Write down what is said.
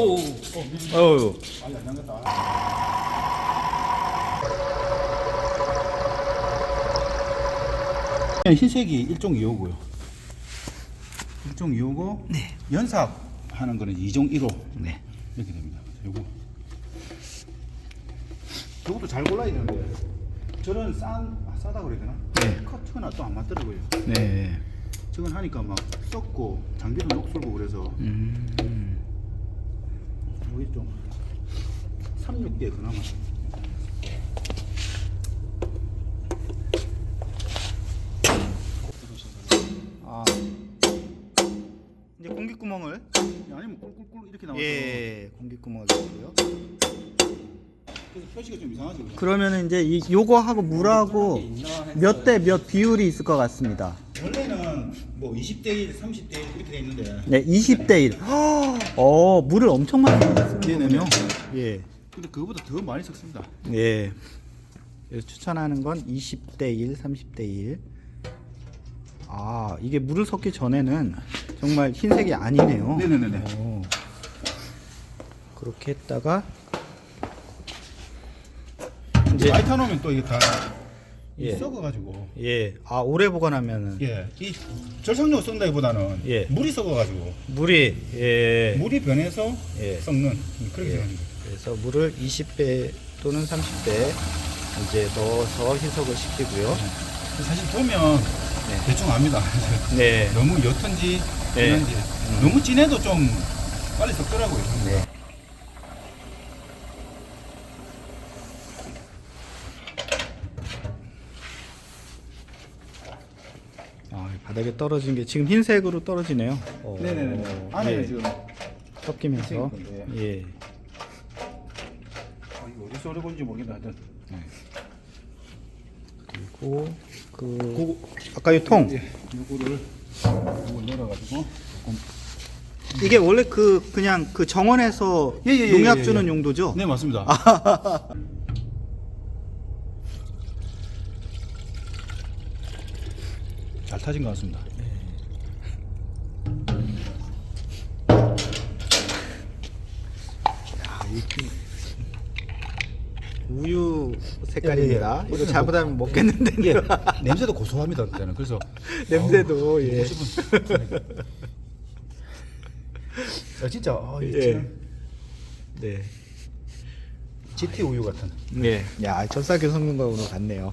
어우. 아니 안 잠겼다. 흰색이 일종 2호고요. 일종 2호고 네. 연삽하는 거는 2종 1호 네. 이렇게 됩니다. 요거 저것도 잘 골라야 되는데 저는 싼 아, 싸다 그래야 되나? 네. 커트나 또 안 맞더라고요. 네. 저건 하니까 막 썩고 장비도 녹슬고 그래서 음. 여기 좀 36개 그나마 아. 이제 공기 구멍을 아니면 꿀꿀꿀 이렇게 나와서 예, 공기 구멍을 넣고요. 그래서 표시가 좀 이상하죠. 그러면 이제 이 요거하고 물하고 몇 대 몇 비율이 있을 것 같습니다. 원래는 뭐 20대 1, 30대 1 이렇게 돼 있는데 네, 20대 1. 어, 물을 엄청 많이 쓰는. 거군요. 예. 근데 그거보다 더 많이 섞습니다. 예. 그래서 추천하는 건 20대 1, 30대 1. 아, 이게 물을 섞기 전에는 정말 흰색이 아니네요. 네네네네. 오. 그렇게 했다가 이제 많이 타놓으면 또 이게 다 예. 썩어가지고 예. 아, 오래 보관하면은 예, 이 절삭용 쓴다기보다는 예. 물이 썩어가지고 물이 예. 물이 변해서 예. 썩는 그렇게 예. 되는 거예요. 그래서 물을 20배 또는 30배 이제 넣어서 희석을 시키고요. 사실 보면 네. 대충 압니다. 네. 너무 옅은지 네. 진한지 너무 진해도 좀 빨리 썩더라고요. 네. 아, 이 바닥에 떨어진 게 지금 흰색으로 떨어지네요. 어, 네네네. 안에 예, 지금 섞이면서 흰색인 건데. 예. 아, 이거 어디서 오래 건지 모르겠다. 하여튼 그리고 그 아까 이 통. 예, 요거를 요걸 열어가지고 조금 이게 원래 그 그냥 그 정원에서 예, 예, 예, 농약 예, 예. 주는 용도죠? 네 맞습니다. 잘 타진 것 같습니다. 야, 이 우유 색깔입니다. 예, 예. 이거 잘못하면 먹겠는데. 이게 냄새도 고소합니다 그때는. 그래서 냄새도 어우, 예. 먹고 싶은. 아, 진짜 아, 이 예. 네. GT 우유 같은. 네. 야, 섞는 거 오늘 같네요.